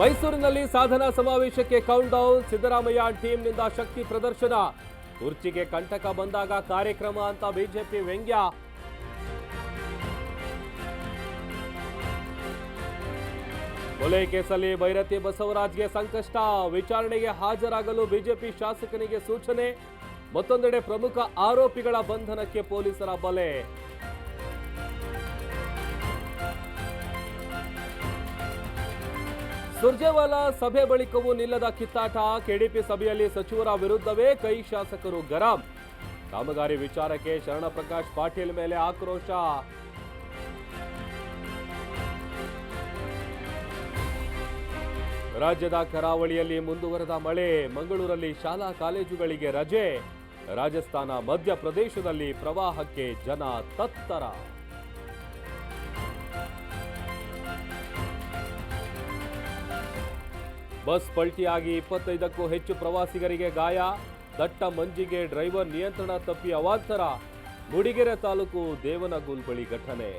ಮೈಸೂರಿನಲ್ಲಿ ಸಾಧನಾ ಸಮಾವೇಶಕ್ಕೆ ಕೌಂಟ್ ಡೌನ್ ಸಿದ್ದರಾಮಯ್ಯ ಟೀಮ್ನಿಂದ ಶಕ್ತಿ ಪ್ರದರ್ಶನ. ಕುರ್ಚಿಗೆ ಕಂಟಕ ಬಂದಾಗ ಕಾರ್ಯಕ್ರಮ ಅಂತ ಬಿಜೆಪಿ ವ್ಯಂಗ್ಯ. ಕೊಲೆ ಕೇಸಲ್ಲಿ ಭೈರತಿ ಬಸವರಾಜ್ಗೆ ಸಂಕಷ್ಟ, ವಿಚಾರಣೆಗೆ ಹಾಜರಾಗಲು ಬಿಜೆಪಿ ಶಾಸಕನಿಗೆ ಸೂಚನೆ. ಮತ್ತೊಂದೆಡೆ ಪ್ರಮುಖ ಆರೋಪಿಗಳ ಬಂಧನಕ್ಕೆ ಪೊಲೀಸರ ಬಲೆ. ಸುರ್ಜೇವಾಲಾ ಸಭೆ ಬಳಿಕವೂ ನಿಲ್ಲದ ಕಿತ್ತಾಟ. ಕೆಡಿಪಿ ಸಭೆಯಲ್ಲಿ ಸಚಿವರ ವಿರುದ್ಧವೇ ಕೈ ಶಾಸಕರು ಗರಂ. ಕಾಮಗಾರಿ ವಿಚಾರಕ್ಕೆ ಶರಣ ಪ್ರಕಾಶ್ ಪಾಟೀಲ್ ಮೇಲೆ ಆಕ್ರೋಶ. ರಾಜ್ಯದ ಕರಾವಳಿಯಲ್ಲಿ ಮುಂದುವರೆದ ಮಳೆ, ಮಂಗಳೂರಲ್ಲಿ ಶಾಲಾ ಕಾಲೇಜುಗಳಿಗೆ ರಜೆ. ರಾಜಸ್ಥಾನ, ಮಧ್ಯಪ್ರದೇಶದಲ್ಲಿ ಪ್ರವಾಹಕ್ಕೆ ಜನ ತತ್ತರ. ಬಸ್ ಪಲ್ಟಿಯಾಗಿ ಇಪ್ಪತ್ತೈದಕ್ಕೂ ಹೆಚ್ಚು ಪ್ರವಾಸಿಗರಿಗೆ ಗಾಯ. ದಟ್ಟ ಮಂಜಿಗೆ ಡ್ರೈವರ್ ನಿಯಂತ್ರಣ ತಪ್ಪಿ ಅವಾಂತರ. ಮೂಡಿಗೆರೆ ತಾಲೂಕು ದೇವನಗೂಲ್ ಬಳಿ ಘಟನೆ.